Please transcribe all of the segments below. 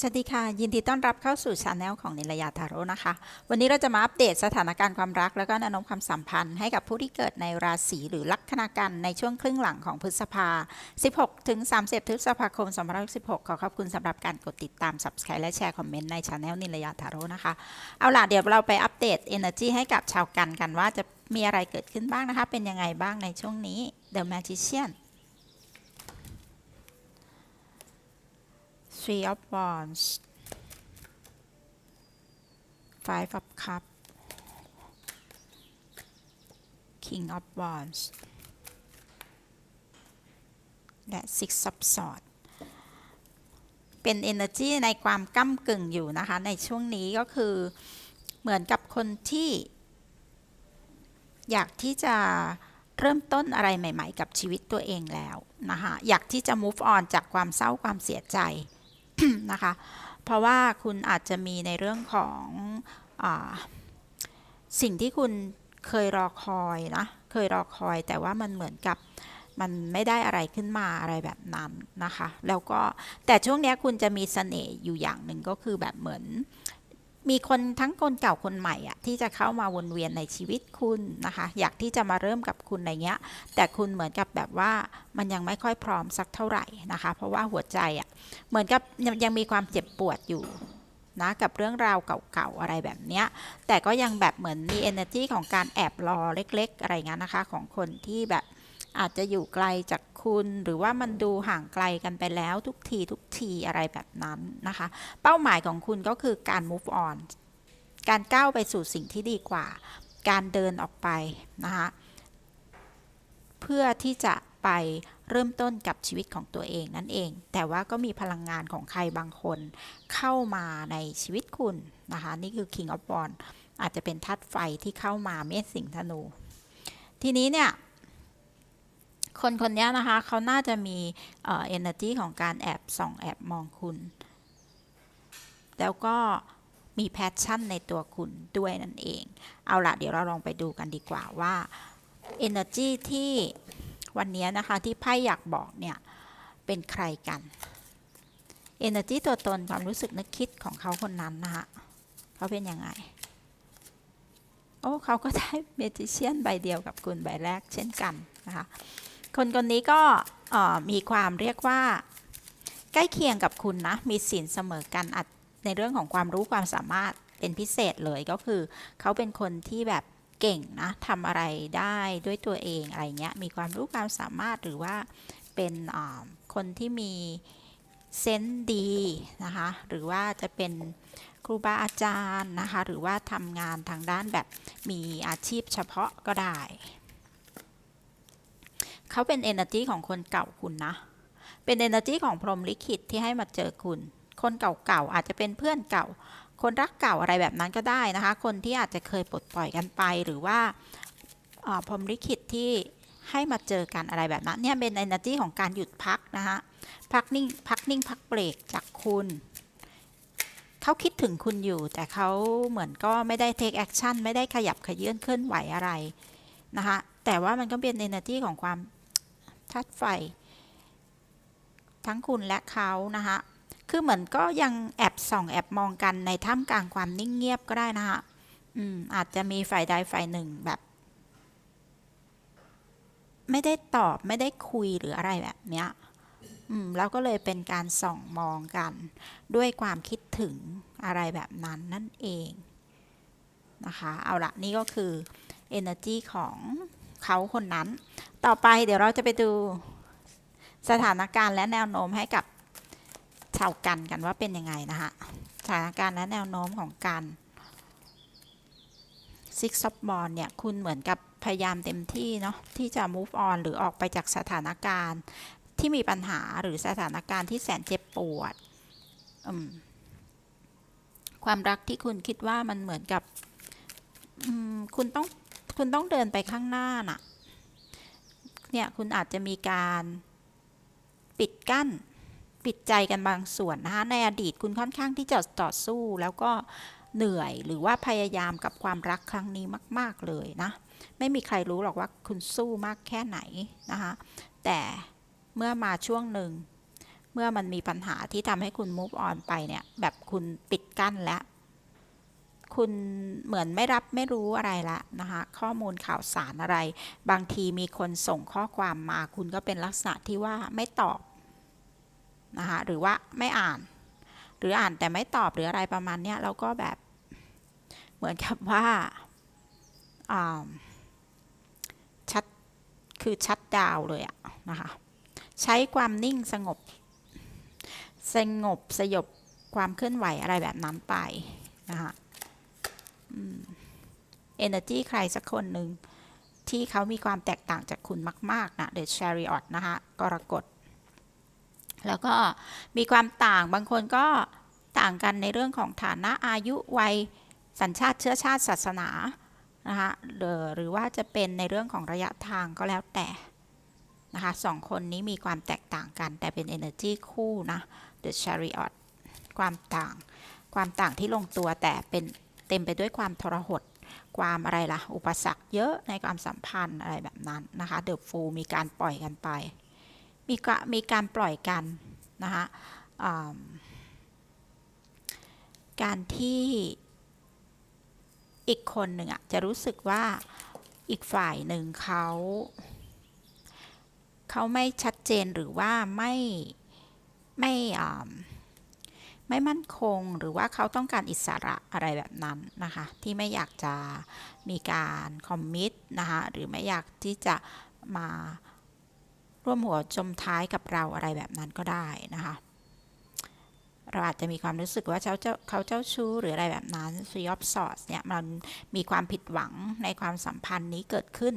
สวัสดีค่ะ ยินดีต้อนรับเข้าสู่ช anel ของนิลยาทาโร่นะคะ วันนี้เราจะมาอัปเดตสถานการณ์ความรัก แล้วก็แนวโน้มความสัมพันธ์ให้กับผู้ที่เกิดในราศีหรือลัคนากันในช่วงครึ่งหลังของพฤษภา 16 ถึง 30พฤษภาคม 2516ขอขอบคุณสำหรับการกดติดตาม subscribe และแชร์คอมเมนต์ในช anel นิลยาทาโร่นะคะ เอาล่ะเดี๋ยวเราไปอัปเดต energy ให้กับชาวกันกันว่าจะมีอะไรเกิดขึ้นบ้างนะคะ เป็นยังไงบ้างในช่วงนี้ The Magician Three of Wands Five of cup King of Wands และ Six of Swords เป็น energy ในความก้ากึ่งอยู่นะคะ ในช่วงนี้ก็คือเหมือนกับคนที่ อยากที่จะเริ่มต้นอะไรใหม่ ๆ กับชีวิตตัวเองแล้วนะคะอยากที่จะ move on จากความเศร้าความเสียใจ นะคะ เพราะว่าคุณอาจจะมีในเรื่องของอสิ่งที่คุณเคยรอคอยนะ เคยรอคอยแต่ว่ามันเหมือนกับมันไม่ได้อะไรขึ้นมาอะไรแบบนั้นนะคะ แล้วก็แต่ช่วงนี้คุณจะมีเสน่ห์อยู่อย่างหนึ่งก็คือแบบเหมือน มีคนทั้งคนเก่าคนใหม่อะที่จะเข้ามาวนเวียนในชีวิตคุณนะคะ อยากที่จะมาเริ่มกับคุณในเงี้ย แต่คุณเหมือนกับแบบว่ามันยังไม่ค่อยพร้อมสักเท่าไหร่นะคะ เพราะว่าหัวใจอะเหมือนกับยังยังมีความเจ็บปวดอยู่นะกับเรื่องราวเก่าๆอะไรแบบเนี้ย แต่ก็ยังแบบเหมือนมี energy ของการแอบรอเล็ก ๆ อะไรเงี้ยนะคะ ของคนที่แบบอาจจะอยู่ไกลจาก คุณ หรือว่ามันดูห่างไกลกันไปแล้วทุกทีทุกทีอะไรแบบนั้นนะคะ เป้าหมายของคุณก็คือการ move on การก้าวไปสู่สิ่งที่ดีกว่า การเดินออกไปนะคะเพื่อที่จะไปเริ่มต้นกับชีวิตของตัวเองนั่นเอง แต่ว่าก็มีพลังงานของใครบางคนเข้ามาในชีวิตคุณนะคะ นี่คือ King of w a n d อาจจะเป็นธาตุไฟที่เข้ามาเมษสิงห์ธนู ทีนี้เนี่ย คนคนนี้นะคะเขาน่าจะมีเอ่อ energy ของการแอบส่องแอบมองคุณ แล้วก็มีแพชชั่นในตัวคุณด้วยนั่นเอง เอาละเดี๋ยวเราลองไปดูกันดีกว่าว่า energy ที่วันนี้นะคะที่ไพ่อยากบอกเนี่ยเป็นใครกัน energy ตัวตนความรู้สึกนึกคิดของเขาคนนั้นนะคะเขาเป็นยังไงโอ้เขาก็ได้เมจิเชียนใบเดียวกับคุณใบแรกเช่นกันนะคะ คนคนนี้ก็มีความเรียกว่า ใกล้เคียงกับคุณนะ มีสินเสมอกันอาจในเรื่องของความรู้ความสามารถเป็นพิเศษเลยก็คือ เขาเป็นคนที่แบบเก่งนะทำอะไรได้ด้วยตัวเองอะไรเงี้ยมีความรู้ความสามารถหรือว่าเป็นคนที่มีเซนส์ดีนะคะหรือว่าจะเป็นครูบาอาจารย์นะคะหรือว่าทำงานทางด้านแบบมีอาชีพเฉพาะก็ได้ เขาเป็น energy ของคนเก่าคุณนะ เป็น energy ของพรหมลิขิตที่ให้มาเจอคุณ คนเก่าๆอาจจะเป็นเพื่อนเก่า คนรักเก่าอะไรแบบนั้นก็ได้นะคะ คนที่อาจจะเคยปลดปล่อยกันไปหรือว่าพรหมลิขิตที่ให้มาเจอกันอะไรแบบนั้นเนี่ยเป็น energy ของการหยุดพักนะคะพักนิ่งพักนิ่งพักเบรกจากคุณเขาคิดถึงคุณอยู่แต่เขาเหมือนก็ไม่ได้ take action ไม่ได้ขยับขยื่นเคลื่อนไหวอะไรนะคะแต่ว่ามันก็เป็น energy ของความ ธาตุไฟ ทั้งคุณและเขานะคะคือเหมือนก็ยังแอบส่องแอบมองกันในท่ามกลางความนิ่งเงียบก็ได้นะคะอืมอาจจะมีฝ่ายใดฝ่ายหนึ่งแบบ ไม่ได้ตอบไม่ได้คุยหรืออะไรแบบเนี้ยอืมแล้วก็เลยเป็นการส่องมองกัน ด้วยความคิดถึงอะไรแบบนั้นนั่นเองนะคะ เอาละนี่ก็คือ energy ของ เขาคนนั้น ต่อไปเดี๋ยวเราจะไปดูสถานการณ์และแนวโน้มให้กับชาวกันกันว่าเป็นยังไงนะคะสถานการณ์และแนวโน้มของการ Six of b a l l เนี่ยคุณเหมือนกับพยายามเต็มที่เนาะที่จะ move on หรือออกไปจากสถานการณ์ที่มีปัญหาหรือสถานการณ์ที่แสนเจ็บปวด ความรักที่คุณคิดว่ามันเหมือนกับ คุณต้อง คุณต้องเดินไปข้างหน้าน่ะ เนี่ยคุณอาจจะมีการปิดกั้น ปิดใจกันบางส่วนนะคะ ในอดีตคุณค่อนข้างที่จะต่อสู้แล้วก็เหนื่อยหรือว่าพยายามกับความรักครั้งนี้มาก ๆ เลยนะ ไม่มีใครรู้หรอกว่าคุณสู้มากแค่ไหนนะคะ แต่เมื่อมาช่วงหนึ่ง เมื่อมันมีปัญหาที่ทำให้คุณ move on ไปเนี่ย แบบคุณปิดกั้นแล้ว คุณเหมือนไม่รับไม่รู้อะไรละนะคะข้อมูลข่าวสารอะไร บางทีมีคนส่งข้อความมา คุณก็เป็นลักษณะที่ว่าไม่ตอบนะคะหรือว่าไม่อ่าน หรืออ่านแต่ไม่ตอบหรืออะไรประมาณเนี้ยเราก็แบบเหมือนกับว่าอ่าชัดคือชัดดาวเลยอะนะคะใช้ความนิ่งสงบ สงบสยบความเคลื่อนไหวอะไรแบบนั้นไปนะคะ เอเนอร์จีใครสักคนหนึ่งที่เขามีความแตกต่างจากคุณมาก ๆ นะ The Chariot นะคะกรกฎ แล้วก็มีความต่างบางคนก็ต่างกันในเรื่องของฐานะอายุวัยสัญชาติเชื้อชาติศาสนานะคะหรือหรือว่าจะเป็นในเรื่องของระยะทางก็แล้วแต่นะคะสองคนนี้มีความแตกต่างกัน แต่เป็น energy คู่นะ The Chariot ความต่าง ความต่างที่ลงตัวแต่เป็น ต็มไปด้วยความทรหดความอะไรล่ะ อุปสรรคเยอะในความสัมพันธ์อะไรแบบนั้นนะคะ The Fool มีการปล่อยกันไป มีกมีการปล่อยกันนะคะการที่อีกคนหนึ่งอะจะรู้สึกว่าอีกฝ่ายหนึ่งเขาเขาไม่ชัดเจนหรือว่าไม่ไม่อ่า ไม่มั่นคงหรือว่าเขาต้องการอิสระอะไรแบบนั้นนะคะ ที่ไม่อยากจะมีการคอมมิตนะคะหรือไม่อยากที่จะมาร่วมหัวจมท้ายกับเราอะไรแบบนั้นก็ได้นะคะ เราอาจจะมีความรู้สึกว่าเขาเจ้าเขาเจ้าชู้หรืออะไรแบบนั้น s w e of Swords เนี่ยมันมีความผิดหวังในความสัมพันธ์นี้เกิดขึ้น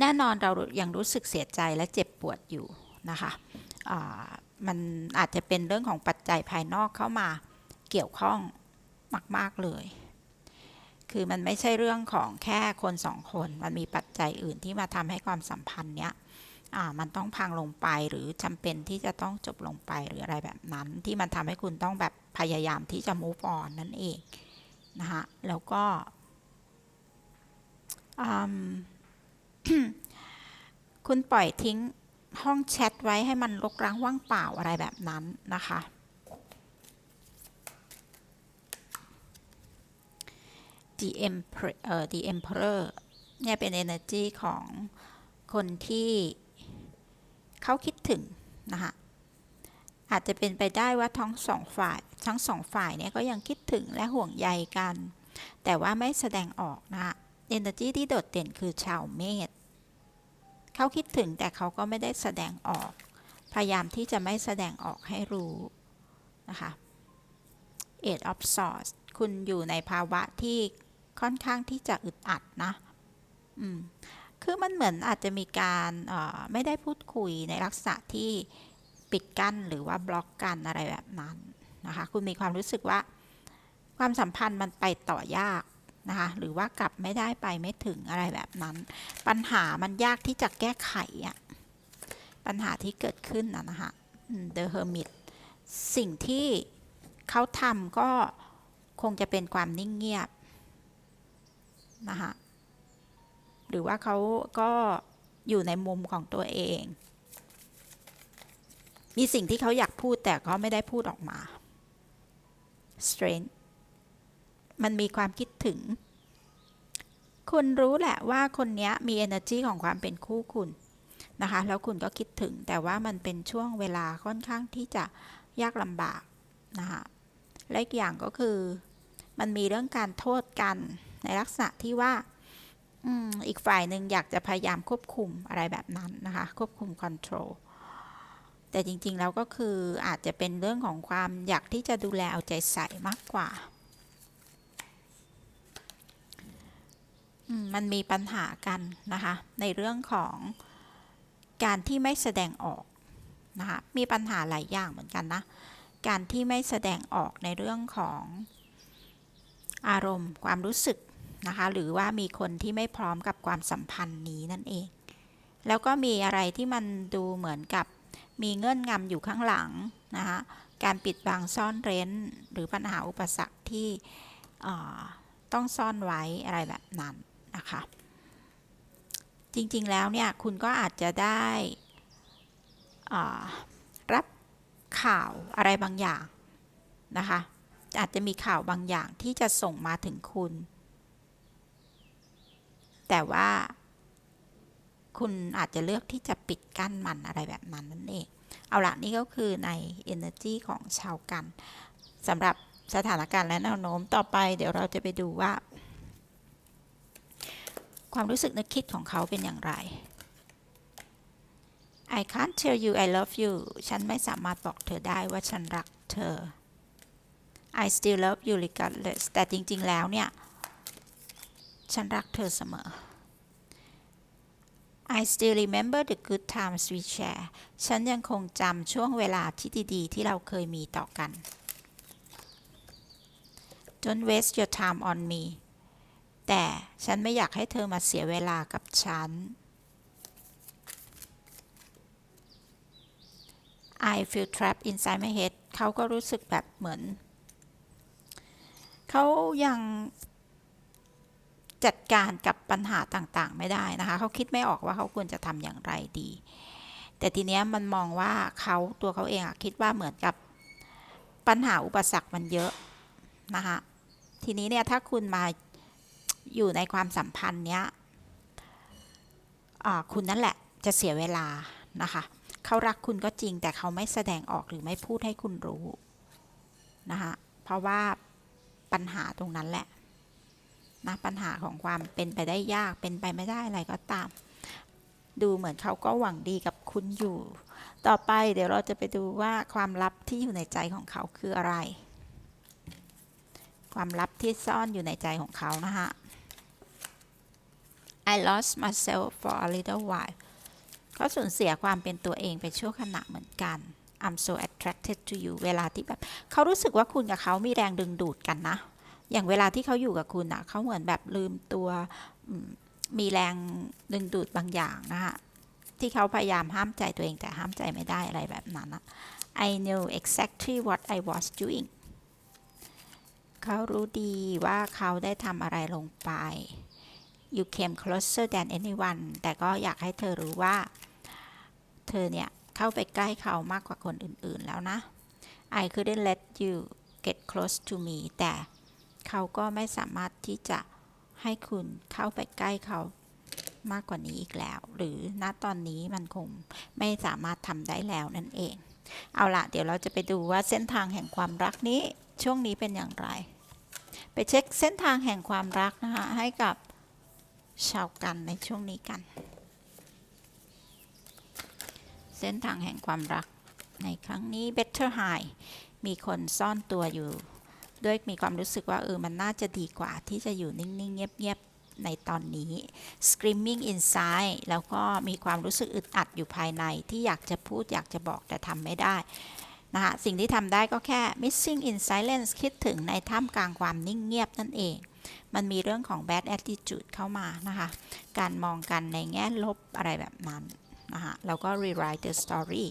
แน่นอนเรายังรู้สึกเสียใจและเจ็บปวดอยู่นะคะะ มันอาจจะเป็นเรื่องของปัจจัยภายนอกเข้ามาเกี่ยวข้องมาก ๆ เลย คือมันไม่ใช่เรื่องของแค่คนสองคน มันมีปัจจัยอื่นที่มาทำให้ความสัมพันธ์เนี้ยมันต้องพังลงไปหรือจำเป็นที่จะต้องจบลงไปหรืออะไรแบบนั้น ที่มันทำให้คุณต้องแบบพยายามที่จะ move on นั่นเองนะคะแล้วก็คุณปล่อยทิ้ง ห้องแชทไว้ให้มันรกร้างว่างเปล่าอะไรแบบนั้นนะคะ The Emperor เอ่อ The Emperor เนี่ยเป็น energy ของคนที่เขาคิดถึงนะคะอาจจะเป็นไปได้ว่าทั้งสองฝ่ายทั้งสองฝ่ายเนี่ยก็ยังคิดถึงและห่วงใยกัน แต่ว่าไม่แสดงออกนะคะ energy ที่โดดเด่นคือชาวเมษ เขาคิดถึงแต่เขาก็ไม่ได้แสดงออก พยายามที่จะไม่แสดงออกให้รู้นะคะ Eight of Swords คุณอยู่ในภาวะที่ค่อนข้างที่จะอึดอัดนะ อืม คือมันเหมือนอาจจะมีการไม่ได้พูดคุยในลักษณะที่ปิดกั้นหรือว่าบล็อกกันอะไรแบบนั้นนะคะ คุณมีความรู้สึกว่าความสัมพันธ์มันไปต่อยาก นะคะหรือว่ากลับไม่ได้ไปไม่ถึงอะไรแบบนั้น ปัญหามันยากที่จะแก้ไขอะปัญหาที่เกิดขึ้นนะนะคะ The Hermit สิ่งที่เขาทำก็คงจะเป็นความนิ่งเงียบนะคะหรือว่าเขาก็อยู่ในมุมของตัวเอง มีสิ่งที่เขาอยากพูดแต่ก็ไม่ได้พูดออกมา strength มันมีความคิดถึง คุณรู้แหละว่าคนนี้มี energy ของความเป็นคู่คุณนะคะ แล้วคุณก็คิดถึงแต่ว่ามันเป็นช่วงเวลาค่อนข้างที่จะยากลำบากนะคะและอีกอย่างก็คือ มันมีเรื่องการโทษกันในลักษณะที่ว่าออีกฝ่ายหนึ่งอยากจะพยายามควบคุมอะไรแบบนั้นนะคะ ควบคุม control แต่จริงๆแล้วก็คืออาจจะเป็นเรื่องของความอยากที่จะดูแลเอาใจใส่มากกว่า มันมีปัญหากันนะคะ ในเรื่องของการที่ไม่แสดงออกนะคะมีปัญหาหลายอย่างเหมือนกันนะ การที่ไม่แสดงออกในเรื่องของอารมณ์ความรู้สึกนะคะ หรือว่ามีคนที่ไม่พร้อมกับความสัมพันธ์นี้นั่นเอง แล้วก็มีอะไรที่มันดูเหมือนกับมีเงื่อนงำอยู่ข้างหลังนะคะการปิดบังซ่อนเร้น หรือปัญหาอุปสรรคที่ต้องซ่อนไว้อะไรแบบนั้น นะคะ จริงๆแล้วเนี่ยคุณก็อาจจะได้รับข่าวอะไรบางอย่างนะคะ อาจจะมีข่าวบางอย่างที่จะส่งมาถึงคุณ แต่ว่าคุณอาจจะเลือกที่จะปิดกั้นมันอะไรแบบนั้นนั่นเอง เอาละนี่ก็คือใน energy ของชาวกันสำหรับสถานการณ์และแนวโน้มต่อไป เดี๋ยวเราจะไปดูว่า ความรู้สึกนึกคิดของเขาเป็นอย่างไร I can't tell you I love you ฉันไม่สามารถบอกเธอได้ว่าฉันรักเธอ I still love you regardless แต่จริง ๆ แล้วเนี่ย ฉันรักเธอเสมอ I still remember the good times we share ฉันยังคงจำช่วงเวลาที่ดี ๆ ที่เราเคยมีต่อกัน Don't waste your time on me แต่ฉันไม่อยากให้เธอมาเสียเวลากับฉัน I feel trapped inside my head เขาก็รู้สึกแบบเหมือน เขายังจัดการกับปัญหาต่างๆ ไม่ได้นะคะ เขาคิดไม่ออกว่าเขาควรจะทำอย่างไรดี แต่ทีเนี้ยมันมองว่าเขาตัวเขาเองอะคิดว่าเหมือนกับปัญหาอุปสรรคมันเยอะนะคะ ทีนี้เนี่ยถ้าคุณมา อยู่ในความสัมพันธ์เนี้ยคุณนั่นแหละจะเสียเวลานะคะเขารักคุณก็จริงแต่เขาไม่แสดงออกหรือไม่พูดให้คุณรู้นะคะเพราะว่าปัญหาตรงนั้นแหละนะปัญหาของความเป็นไปได้ยากเป็นไปไม่ได้อะไรก็ตาม ดูเหมือนเขาก็หวังดีกับคุณอยู่ ต่อไปเดี๋ยวเราจะไปดูว่าความลับที่อยู่ในใจของเขาคืออะไร ความลับที่ซ่อนอยู่ในใจของเขานะคะ I lost myself for a little while เขาสูญเสียความเป็นตัวเองไปชั่วขณะเหมือนกัน I'm so attracted to you เวลาที่แบบเขารู้สึกว่าคุณกับเขามีแรงดึงดูดกันนะ อย่างเวลาที่เขาอยู่กับคุณอะเขาเหมือนแบบลืมตัวมีแรงดึงดูดบางอย่างนะคะที่เขาพยายามห้ามใจตัวเองแต่ห้ามใจไม่ได้อะไรแบบนั้นอะ I knew exactly what I was doing เขารู้ดีว่าเขาได้ทำอะไรลงไป You came closer than anyone แต่ก็อยากให้เธอรู้ว่า เธอเนี่ย เข้าไปใกล้เขามากกว่าคนอื่นๆแล้วนะ I couldn't let you get close to me แต่เขาก็ไม่สามารถที่จะให้คุณเข้าไปใกล้เขามากกว่านี้อีกแล้ว หรือณตอนนี้มันคงไม่สามารถทำได้แล้วนั่นเอง เอาละเดี๋ยวเราจะไปดูว่าเส้นทางแห่งความรักนี้ช่วงนี้เป็นอย่างไร ไปเช็คเส้นทางแห่งความรักนะคะให้กับ ชาวกันในช่วงนี้กัน เส้นทางแห่งความรักในครั้งนี้ better high มีคนซ่อนตัวอยู่ ด้วยมีความรู้สึกว่าเออมันน่าจะดีกว่าที่จะอยู่นิ่ง ๆ เงียบ ๆ ในตอนนี้ screaming inside แล้วก็มีความรู้สึกอึดอัดอยู่ภายในที่อยากจะพูดอยากจะบอกแต่ทำไม่ได้นะคะสิ่งที่ทำได้ก็แค่ missing in silence คิดถึงในท่ามกลางความนิ่งเงียบนั่นเอง มันมีเรื่องของ bad attitude เข้ามานะคะ การมองกันในแง่ลบอะไรแบบนั้นนะคะแล้วก็ rewrite the story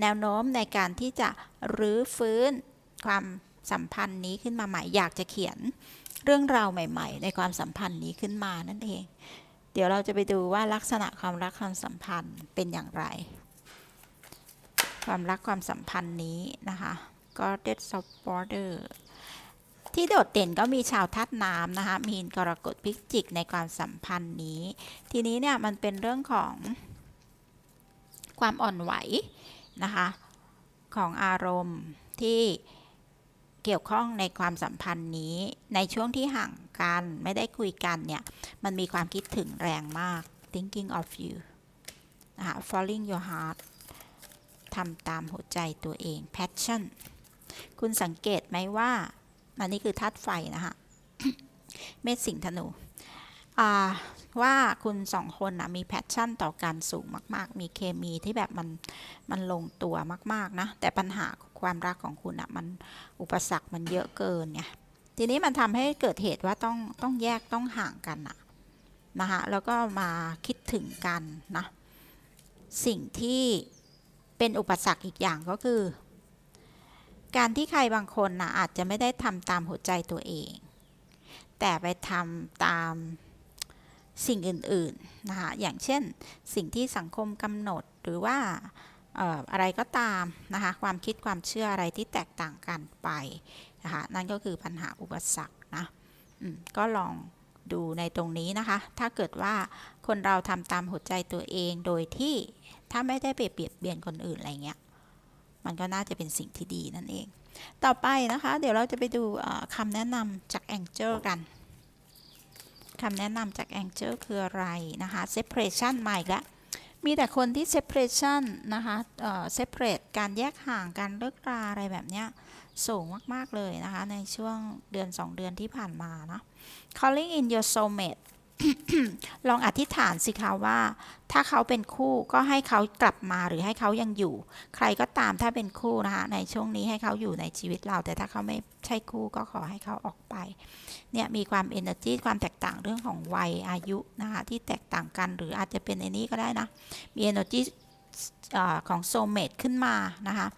แนวโน้มในการที่จะรื้อฟื้นความสัมพันธ์นี้ขึ้นมาใหม่ อยากจะเขียนเรื่องราวใหม่ ๆ ในความสัมพันธ์นี้ขึ้นมานั่นเอง เดี๋ยวเราจะไปดูว่าลักษณะความรักความสัมพันธ์เป็นอย่างไร ความรักความสัมพันธ์นี้นะคะ Goddess of Border ที่โดดเด่นก็มีชาวทัดน้ำนะคะ มีนกรกฎพิจิกในความสัมพันธ์นี้ ทีนี้เนี่ยมันเป็นเรื่องของความอ่อนไหวนะคะ ของอารมณ์ที่เกี่ยวข้องในความสัมพันธ์นี้ ในช่วงที่ห่างกันไม่ได้คุยกันเนี่ย มันมีความคิดถึงแรงมาก thinking of you นะคะ falling your heart ทำตามหัวใจตัวเอง passion คุณสังเกตไหมว่า อันนี้คือธาตุไฟนะคะเมษสิงห์ธนูว่าคุณสองคนนะมีแพชชั่นต่อการสูงมาก ๆ มีเคมีที่แบบมันมันลงตัวมาก ๆ นะ แต่ปัญหาความรักของคุณอะมันอุปสรรคมันเยอะเกินไงทีนี้มันทำให้เกิดเหตุว่าต้องต้องแยกต้องห่างกันอะนะคะแล้วก็มาคิดถึงกันนะสิ่งที่เป็นอุปสรรคอีกอย่างก็คือ การที่ใครบางคนนะอาจจะไม่ได้ทำตามหัวใจตัวเอง แต่ไปทำตามสิ่งอื่นๆนะคะอย่างเช่นสิ่งที่สังคมกำหนดหรือว่าอะไรก็ตามนะคะความคิดความเชื่ออะไรที่แตกต่างกันไปนะคะนั่นก็คือปัญหาอุปสรรคนะก็ลองดูในตรงนี้นะคะ ถ้าเกิดว่าคนเราทำตามหัวใจตัวเองโดยที่ถ้าไม่ได้ไปเบียดเบียนคนอื่นอะไรเงี้ย มันก็น่าจะเป็นสิ่งที่ดีนั่นเอง ต่อไปนะคะ เดี๋ยวเราจะไปดูคำแนะนำจาก Angel กันคำแนะนำจาก Angel คืออะไรนะคะ separation มาอีกแล้วมีแต่คนที่ separation นะคะเอ่อ separate การแยกห่างการเลิกราอะไรแบบเนี้ยสูงมาก ๆ เลยนะคะ ในช่วงเดือน 2 เดือนที่ผ่านมาเนาะ calling in your soulmate ลองอธิษฐานสิคะว่า ถ้าเขาเป็นคู่ก็ให้เขากลับมาหรือให้เขายังอยู่ ใครก็ตามถ้าเป็นคู่นะคะในช่วงนี้ให้เขาอยู่ในชีวิตเรา แต่ถ้าเขาไม่ใช่คู่ก็ขอให้เขาออกไปเนี่ยมีความ energy ความแตกต่างเรื่องของวัยอายุนะคะที่แตกต่างกันหรืออาจจะเป็นในนี้ก็ได้นะมี energy เออของ soulmate ขึ้นมานะคะ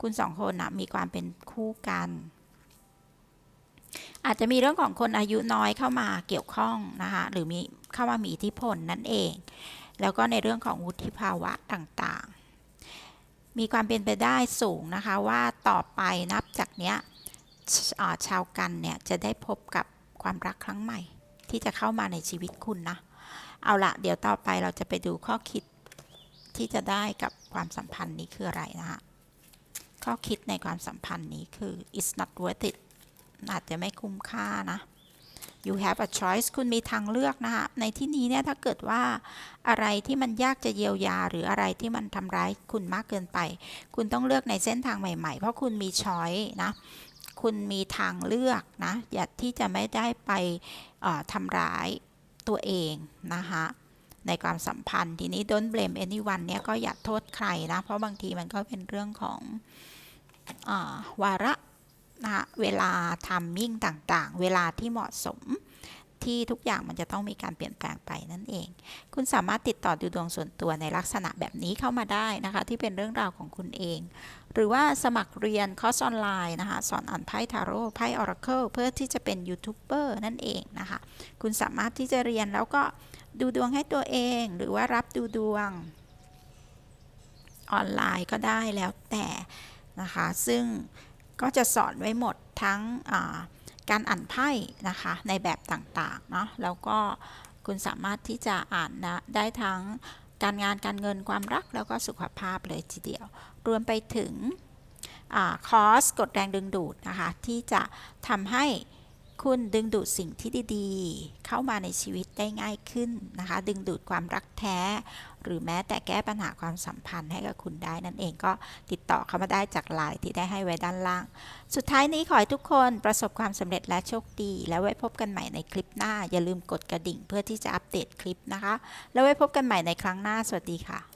คุณสองคนนะมีความเป็นคู่กัน อาจจะมีเรื่องของคนอายุน้อยเข้ามาเกี่ยวข้องนะคะหรือมีเข้ามามีอิทธิพลนั่นเอง แล้วก็ในเรื่องของวุฒิภาวะต่างๆ มีความเป็นไปได้สูงนะคะว่าต่อไปนับจากเนี้ยชาวกันเนี่ยจะได้พบกับความรักครั้งใหม่ ที่จะเข้ามาในชีวิตคุณนะเอาละเดี๋ยวต่อไปเราจะไปดูข้อคิดที่จะได้กับความสัมพันธ์นี้คืออะไรนะคะข้อคิดในความสัมพันธ์นี้คือ it's not worth it อาจจะไม่คุ้มค่านะ you have a choice คุณมีทางเลือกนะคะ ในที่นี้เนี่ยถ้าเกิดว่าอะไรที่มันยากจะเยียวยา หรืออะไรที่มันทำร้ายคุณมากเกินไป คุณต้องเลือกในเส้นทางใหม่ๆ เพราะคุณมีช้อยนะ คุณมีทางเลือกนะ อย่าที่จะไม่ได้ไปทำร้ายตัวเองนะคะในความสัมพันธ์ทีนี้ don't blame anyone เนี่ยก็อย่าโทษใครนะ เพราะบางทีมันก็เป็นเรื่องของอวาระ นะคะเวลาทามมิ่งต่างๆ เวลาที่เหมาะสมที่ทุกอย่างมันจะต้องมีการเปลี่ยนแปลงไปนั่นเอง คุณสามารถติดต่อดูดวงส่วนตัวในลักษณะแบบนี้เข้ามาได้นะคะ ที่เป็นเรื่องราวของคุณเอง หรือว่าสมัครเรียนคอร์สออนไลน์นะคะ สอนอ่านไพ่ทาโร่ไพ่ออราเคิลเพื่อที่จะเป็นยูทูบเบอร์นั่นเองนะคะ คุณสามารถที่จะเรียนแล้วก็ดูดวงให้ตัวเอง หรือว่ารับดูดวงออนไลน์ก็ได้แล้วแต่นะคะ ซึ่ง ก็จะสอนไว้หมดทั้งการอ่านไพ่นะคะในแบบต่างๆเนาะแล้วก็คุณสามารถที่จะอ่านนะได้ทั้งการงานการเงินความรักแล้วก็สุขภาพเลยทีเดียว รวมไปถึงอคอร์สกดแรงดึงดูดนะคะ ที่จะทำให้คุณดึงดูดสิ่งที่ดีๆ เข้ามาในชีวิตได้ง่ายขึ้นนะคะ ดึงดูดความรักแท้ หรือแม้แต่แก้ปัญหาความสัมพันธ์ให้กับคุณได้นั่นเองก็ติดต่อเข้ามาได้จากไลน์ที่ได้ให้ไว้ด้านล่าง สุดท้ายนี้ขอให้ทุกคนประสบความสำเร็จและโชคดี แล้วไว้พบกันใหม่ในคลิปหน้า อย่าลืมกดกระดิ่งเพื่อที่จะอัปเดตคลิปนะคะ แล้วไว้พบกันใหม่ในครั้งหน้าสวัสดีค่ะ